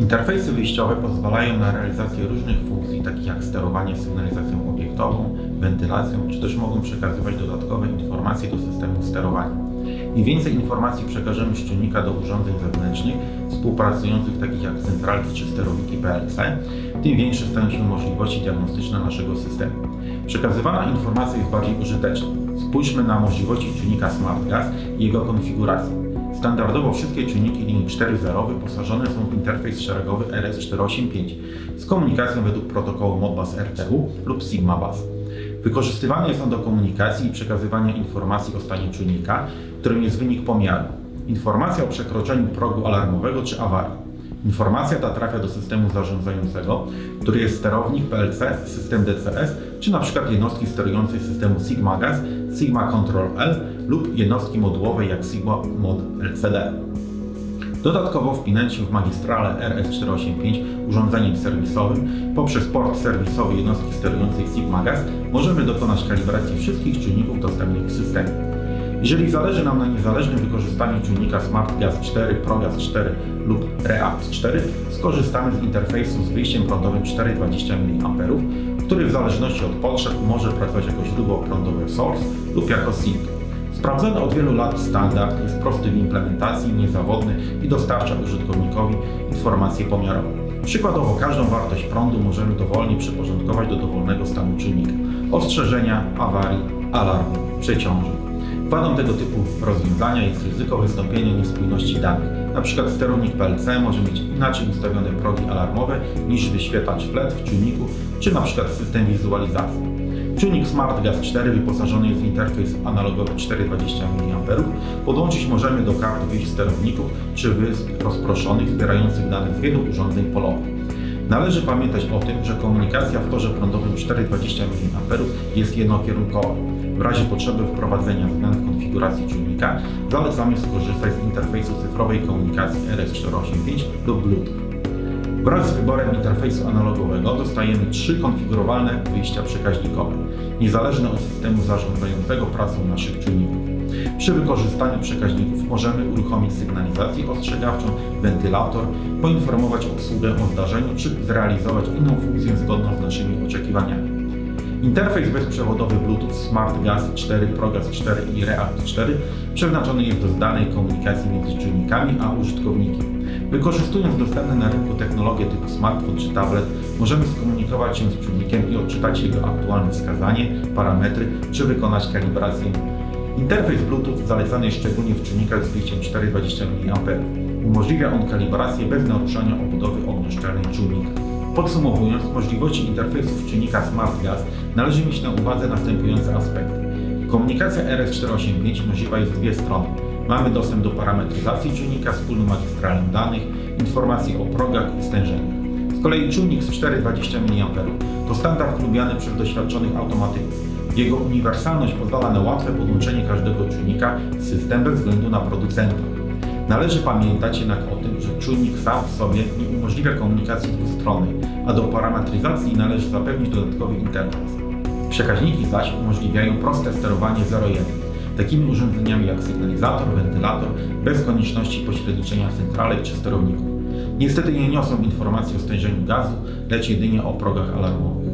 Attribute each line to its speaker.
Speaker 1: Interfejsy wyjściowe pozwalają na realizację różnych funkcji, takich jak sterowanie sygnalizacją obiektową, wentylacją, czy też mogą przekazywać dodatkowe informacje do systemu sterowania. Im więcej informacji przekażemy z czujnika do urządzeń zewnętrznych, współpracujących takich jak centralki czy sterowniki PLC, tym większe stają się możliwości diagnostyczne naszego systemu. Przekazywana informacja jest bardziej użyteczna. Spójrzmy na możliwości czujnika SmartGas i jego konfigurację. Standardowo wszystkie czujniki linii 4.0 wyposażone są w interfejs szeregowy RS485 z komunikacją według protokołu Modbus RTU lub Sigma Bus. Wykorzystywany jest on do komunikacji i przekazywania informacji o stanie czujnika, którym jest wynik pomiaru. Informacja o przekroczeniu progu alarmowego czy awarii. Informacja ta trafia do systemu zarządzającego, który jest sterownik PLC, system DCS, czy na przykład jednostki sterującej systemu Sigma Gas, Sigma Control L lub jednostki modułowe jak Sigma Mod LCD. Dodatkowo wpinając się w magistralę RS485 urządzeniem serwisowym poprzez port serwisowy jednostki sterującej Sigma Gas możemy dokonać kalibracji wszystkich czynników dostępnych w systemie. Jeżeli zależy nam na niezależnym wykorzystaniu czujnika Smart Gas 4, ProGas 4 lub React 4, skorzystamy z interfejsu z wyjściem prądowym 420 mA, który w zależności od potrzeb może pracować jako źródło prądowe Source lub jako Sink. Sprawdzony od wielu lat standard jest prosty w implementacji, niezawodny i dostarcza użytkownikowi informacje pomiarowe. Przykładowo każdą wartość prądu możemy dowolnie przyporządkować do dowolnego stanu czynnika, ostrzeżenia, awarii, alarmu, przeciążeń. Wadą tego typu rozwiązania jest ryzyko wystąpienia niespójności danych. Na przykład sterownik PLC może mieć inaczej ustawione progi alarmowe niż wyświetlacz FLED w czujniku, czy na przykład system wizualizacji. Czujnik SmartGas 4 wyposażony jest w interfejs analogowy 420 mA. Podłączyć możemy do kart wyjść sterowników czy wysp rozproszonych zbierających dane z wielu urządzeń polowych. Należy pamiętać o tym, że komunikacja w torze prądowym 420 mA jest jednokierunkowa. W razie potrzeby wprowadzenia zmian w konfiguracji czujnika zalecamy skorzystać z interfejsu cyfrowej komunikacji RS485 lub Bluetooth. Wraz z wyborem interfejsu analogowego dostajemy trzy konfigurowalne wyjścia przekaźnikowe, niezależne od systemu zarządzającego pracą naszych czujników. Przy wykorzystaniu przekaźników możemy uruchomić sygnalizację ostrzegawczą, wentylator, poinformować obsługę o zdarzeniu czy zrealizować inną funkcję zgodną z naszymi oczekiwaniami. Interfejs bezprzewodowy Bluetooth Smart Gas 4, ProGas 4 i React 4 przeznaczony jest do zdalnej komunikacji między czujnikami a użytkownikiem. Wykorzystując dostępne na rynku technologie typu smartfon czy tablet, możemy skomunikować się z czujnikiem i odczytać jego aktualne wskazanie, parametry czy wykonać kalibrację. Interfejs Bluetooth zalecany jest szczególnie w czujnikach z wyjściem 420 mA. Umożliwia on kalibrację bez naruszania obudowy ogniszczelnej czujnika. Podsumowując, możliwości interfejsów czujnika Smart Gas należy mieć na uwadze następujące aspekty. Komunikacja RS485 możliwa jest w dwie strony. Mamy dostęp do parametryzacji czujnika, wspólną magistralę danych, informacji o progach i stężeniach. Z kolei czujnik z 420 mA to standard lubiany przez doświadczonych automatyków. Jego uniwersalność pozwala na łatwe podłączenie każdego czujnika z system bez względu na producenta. Należy pamiętać jednak o tym, że czujnik sam w sobie nie umożliwia komunikacji dwustronnej, a do parametryzacji należy zapewnić dodatkowy interfejs. Przekaźniki zaś umożliwiają proste sterowanie 0-1, takimi urządzeniami jak sygnalizator, wentylator, bez konieczności pośredniczenia centralek czy sterowników. Niestety nie niosą informacji o stężeniu gazu, lecz jedynie o progach alarmowych.